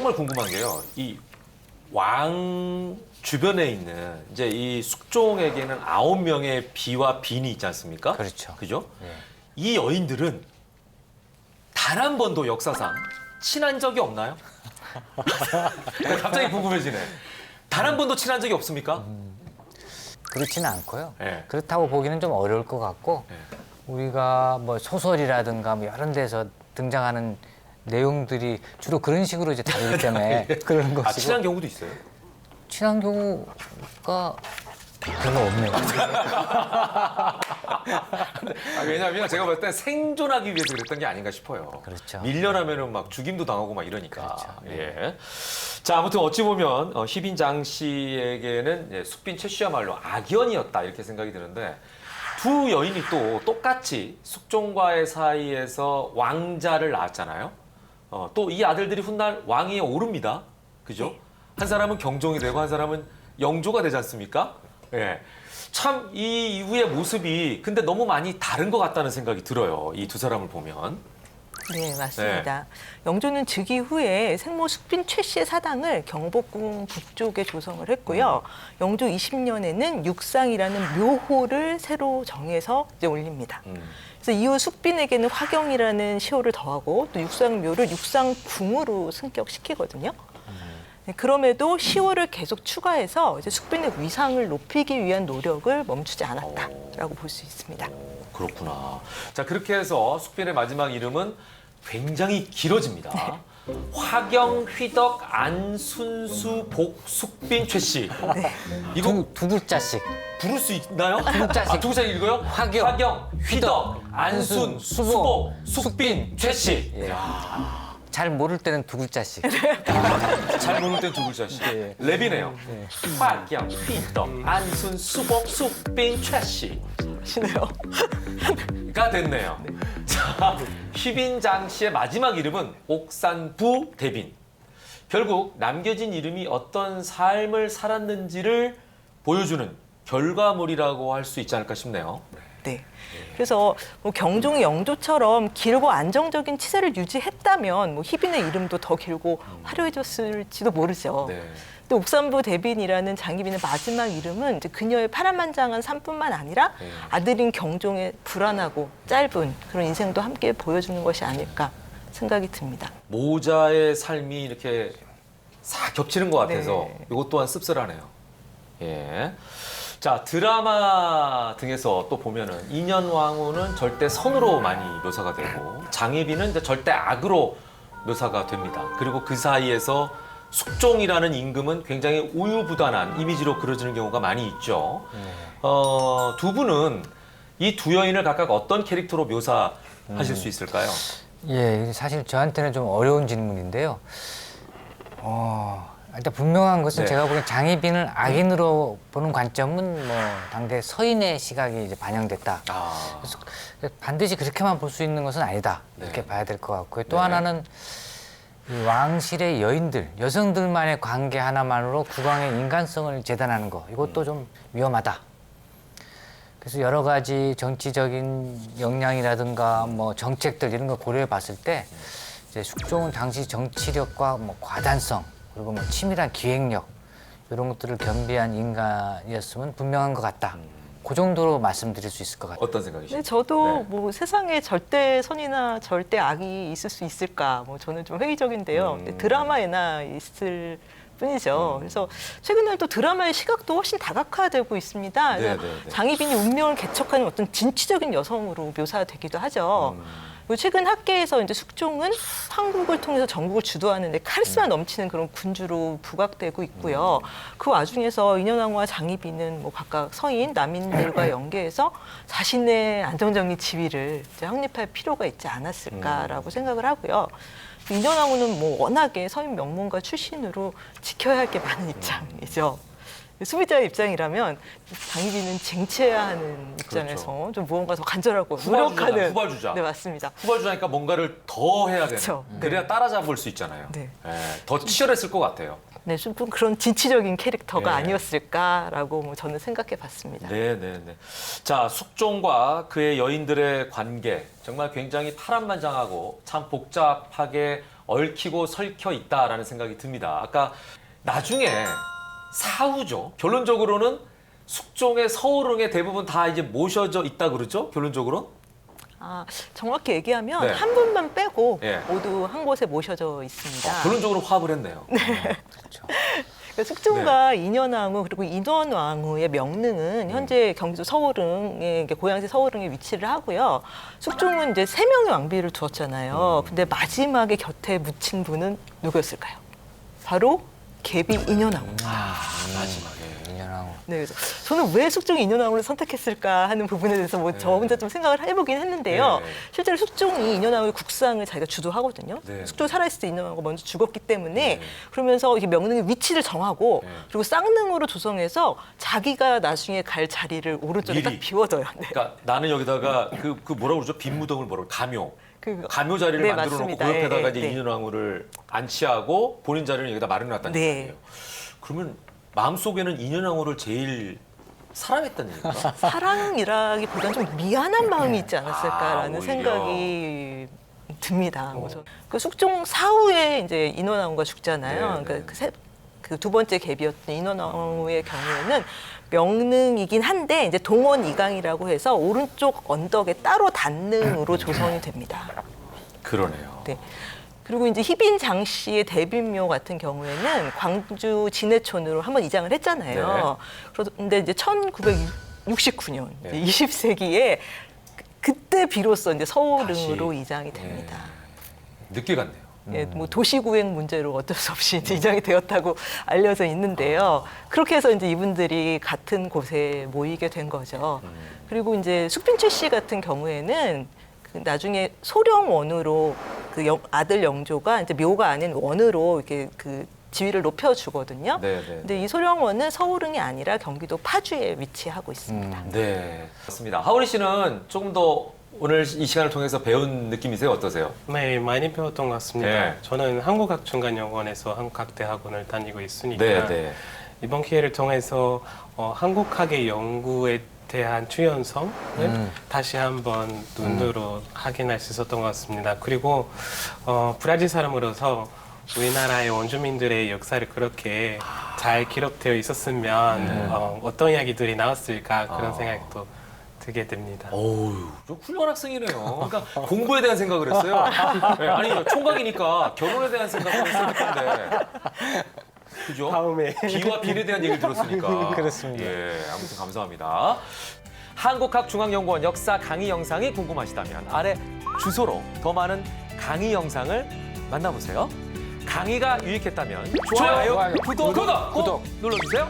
정말 궁금한 게요. 이 왕 주변에 있는 이제 이 숙종에게는 아홉 명의 비와 빈이 있지 않습니까? 그렇죠. 그죠? 예. 이 여인들은 단 한 번도 역사상 친한 적이 없나요? 갑자기 궁금해지네. 단 한 번도 친한 적이 없습니까? 그렇지는 않고요. 예. 그렇다고 보기는 좀 어려울 것 같고 예. 우리가 뭐 소설이라든가 뭐 이런 데서 등장하는 내용들이 주로 그런 식으로 이제 다루기 때문에 그런 것이고 아, 친한 경우도 있어요. 친한 경우가 별로 없네요. 아, 왜냐하면 제가 봤을 때 생존하기 위해서 그랬던 게 아닌가 싶어요. 그렇죠. 밀려나면은 막 죽임도 당하고 막 이러니까. 그렇죠. 예. 자, 아무튼 어찌 보면 어, 희빈장 씨에게는 예, 숙빈 최 씨야말로 악연이었다 이렇게 생각이 드는데 두 여인이 또 똑같이 숙종과의 사이에서 왕자를 낳았잖아요. 어, 또 이 아들들이 훗날 왕위에 오릅니다. 그죠? 한 사람은 경종이 되고 한 사람은 영조가 되지 않습니까? 예. 참 이 이후의 모습이 근데 너무 많이 다른 것 같다는 생각이 들어요. 이 두 사람을 보면. 네, 맞습니다. 영조는 즉위 후에 생모 숙빈 최 씨의 사당을 경복궁 북쪽에 조성을 했고요. 영조 20년에는 육상이라는 묘호를 새로 정해서 이제 올립니다. 음. 그래서 이후 숙빈에게는 화경이라는 시호를 더하고 또 육상묘를 육상궁으로 승격시키거든요. 네, 그럼에도 시호를 계속 추가해서 이제 숙빈의 위상을 높이기 위한 노력을 멈추지 않았다라고 볼 수 있습니다. 오, 그렇구나. 자, 그렇게 해서 숙빈의 마지막 이름은 굉장히 길어집니다. 화경, 휘덕, 안 순수, 복, 숙빈, 최 씨. 이거 두, 두 글자씩 부를 수 있나요? 두 글자씩. 아, 두 글자 읽어요? 화경, 휘덕, 안순, 수복, 수복, 숙빈, 최 씨. 예. 잘 모를 때는 두 글자씩. 잘 모를 땐 두 글자씩. 예. 랩이네요. 화경, 휘덕, 안순, 수복, 숙빈, 최 씨. 시네요. 가 됐네요. 자, 휘빈장 씨의 마지막 이름은 옥산부 대빈. 결국 남겨진 이름이 어떤 삶을 살았는지를 보여주는 결과물이라고 할 수 있지 않을까 싶네요. 네. 그래서 뭐 경종이 영조처럼 길고 안정적인 치세를 유지했다면 뭐 희빈의 이름도 더 길고 화려해졌을지도 모르죠. 네. 또 옥산부 대빈이라는 장희빈의 마지막 이름은 이제 그녀의 파란만장한 삶뿐만 아니라 네. 아들인 경종의 불안하고 짧은 그런 인생도 함께 보여주는 것이 아닐까 생각이 듭니다. 모자의 삶이 이렇게 싹 겹치는 것 같아서 네. 이것 또한 씁쓸하네요. 예. 자 드라마 등에서 또 보면은 인현 왕후는 절대 선으로 많이 묘사가 되고 장혜빈은 이제 절대 악으로 묘사가 됩니다. 그리고 그 사이에서 숙종이라는 임금은 굉장히 우유부단한 이미지로 그려지는 경우가 많이 있죠. 어, 두 분은 이 두 여인을 각각 어떤 캐릭터로 묘사하실 수 있을까요? 예, 사실 저한테는 좀 어려운 질문인데요. 어, 일단 분명한 것은 네. 제가 보기엔 장희빈을 악인으로 보는 관점은 뭐 당대 서인의 시각이 이제 반영됐다. 아, 그래서 반드시 그렇게만 볼 수 있는 것은 아니다. 이렇게 네. 봐야 될 것 같고요. 또 네. 하나는 이 왕실의 여인들, 여성들만의 관계 하나만으로 국왕의 인간성을 재단하는 거 음. 이것도 좀 위험하다. 그래서 여러 가지 정치적인 역량이라든가 뭐 정책들 이런 거 고려해 봤을 때 이제 숙종은 당시 정치력과 뭐 과단성 그리고 뭐 치밀한 기획력 이런 것들을 겸비한 인간이었으면 분명한 것 같다. 그 정도로 말씀드릴 수 있을 것 같아요. 어떤 생각이시죠? 근데 저도 네. 뭐 세상에 절대 선이나 절대 악이 있을 수 있을까? 뭐 저는 좀 회의적인데요. 음. 드라마에나 있을 뿐이죠. 그래서 최근에 또 드라마의 시각도 훨씬 다각화되고 있습니다. 네, 네, 네. 장희빈이 운명을 개척하는 어떤 진취적인 여성으로 묘사되기도 하죠. 음. 최근 학계에서 이제 숙종은 한국을 통해서 전국을 주도하는데 카리스마 넘치는 그런 군주로 부각되고 있고요. 그 와중에서 인현왕후와 장희빈은 뭐 각각 서인 남인들과 연계해서 자신의 안정적인 지위를 이제 확립할 필요가 있지 않았을까라고 생각을 하고요. 인현왕후는 뭐 워낙에 서인 명문가 출신으로 지켜야 할 게 많은 입장이죠. 소비자의 입장이라면 장희빈은 쟁취해야 하는 입장에서 좀 무언가 더 간절하고 노력하는 후발주자. 네 맞습니다. 후발주자니까 뭔가를 더 해야 되는. 그쵸. 그래야 따라잡을 수 있잖아요. 네. 예, 더 치열했을 것 같아요. 네, 좀 그런 진취적인 캐릭터가 네. 아니었을까라고 뭐 저는 생각해 봤습니다. 네, 네, 네. 자, 숙종과 그의 여인들의 관계 정말 굉장히 파란만장하고 참 복잡하게 얽히고 설켜 있다라는 생각이 듭니다. 아까 나중에 사후죠. 결론적으로는 숙종의 서울흥에 대부분 다 이제 모셔져 있다 그러죠. 결론적으로. 아, 정확히 얘기하면 네. 한 분만 빼고 예. 모두 한 곳에 모셔져 있습니다. 어, 결론적으로 화합을 했네요. 그렇죠. 그러니까 숙종과 인현왕후 그리고 인원왕후의 명릉은 현재 경기도 서울흥에 이게 고양시 서울흥에 위치를 하고요. 숙종은 이제 세 명의 왕비를 두었잖아요. 근데 마지막에 곁에 묻힌 분은 누구였을까요? 바로 개비 인현왕후. 마지막에. 인연하고 네, 그래서 저는 왜 숙종 인현왕후를 선택했을까 하는 부분에 대해서 뭐저 네. 혼자 좀 생각을 해보긴 했는데요. 네. 실제로 숙종이 인현왕후의 국상을 자기가 주도하거든요. 네. 숙종 살아있을 때 인현왕후가 먼저 죽었기 때문에 네. 그러면서 이게 명릉의 위치를 정하고 네. 그리고 쌍릉으로 조성해서 자기가 나중에 갈 자리를 오른쪽에 미리. 딱 비워둬요. 네. 그러니까 나는 여기다가 그, 그 뭐라고 그러죠? 빈무덤을 뭐라고 가묘. 그- 가묘 자리를 네, 만들어 놓고 그 맞습니다. 옆에다가 예, 이제 네. 인현왕후를 안치하고 본인 자리를 여기다 마련해 놨다는 네. 얘기예요. 그러면 마음속에는 인현왕후를 제일 사랑했다는 얘기인가? 사랑이라기보다는 좀 미안한 마음이 있지 않았을까라는 아, 오히려. 생각이 듭니다. 그래서 그 숙종 사후에 이제 인원왕후가 죽잖아요. 네, 그러니까 네. 그두 번째 갭이었던 인원왕후의 경우에는 명릉이긴 한데 이제 동원 이강이라고 해서 오른쪽 언덕에 따로 단릉으로 조성이 됩니다. 그러네요. 네. 그리고 이제 희빈 장 씨의 데뷔묘 같은 경우에는 광주 진해촌으로 한번 이장을 했잖아요. 그런데 이제 1969년 네. 20세기에 그때 비로소 이제 서울릉으로 다시. 이장이 됩니다. 늦게 갔네요. 예, 뭐 도시구획 문제로 어쩔 수 없이 이제 이장이 되었다고 알려져 있는데요. 그렇게 해서 이제 이분들이 같은 곳에 모이게 된 거죠. 그리고 이제 숙빈철 씨 같은 경우에는 그 나중에 소령 원으로 그 영- 아들 영조가 이제 묘가 아닌 원으로 이렇게 그 지위를 높여주거든요. 네, 네. 근데 이 소령원은 서울흥이 아니라 경기도 파주에 위치하고 있습니다. 네, 맞습니다. 하울이 씨는 조금 더 오늘 이 시간을 통해서 배운 느낌이세요? 어떠세요? 네, 많이 배웠던 것 같습니다. 네. 저는 한국학중간여고원에서 한국학대학원을 다니고 있으니까 네, 네. 이번 기회를 통해서 어, 한국학의 연구에 대한 주연성을 음. 다시 한번 눈으로 확인할 수 있었던 것 같습니다. 그리고 어, 브라질 사람으로서 우리나라의 원주민들의 역사를 그렇게 잘 기록되어 있었으면 어, 어떤 이야기들이 나왔을까 그런 아. 생각도 들게 됩니다. 어우, 좀 훌륭한 학생이네요. 그러니까 공부에 대한 생각을 했어요. 네, 아니, 총각이니까 결혼에 대한 생각을 했을 텐데. 그죠? 다음에 비와 빈에 대한 얘기를 들었으니까. 그렇습니다. 예, 아무튼 감사합니다. 한국학중앙연구원 역사 강의 영상이 궁금하시다면 아래 주소로 더 많은 강의 영상을 만나보세요. 강의가 유익했다면 좋아요, 좋아요, 구독, 구독, 구독. 꼭 눌러주세요.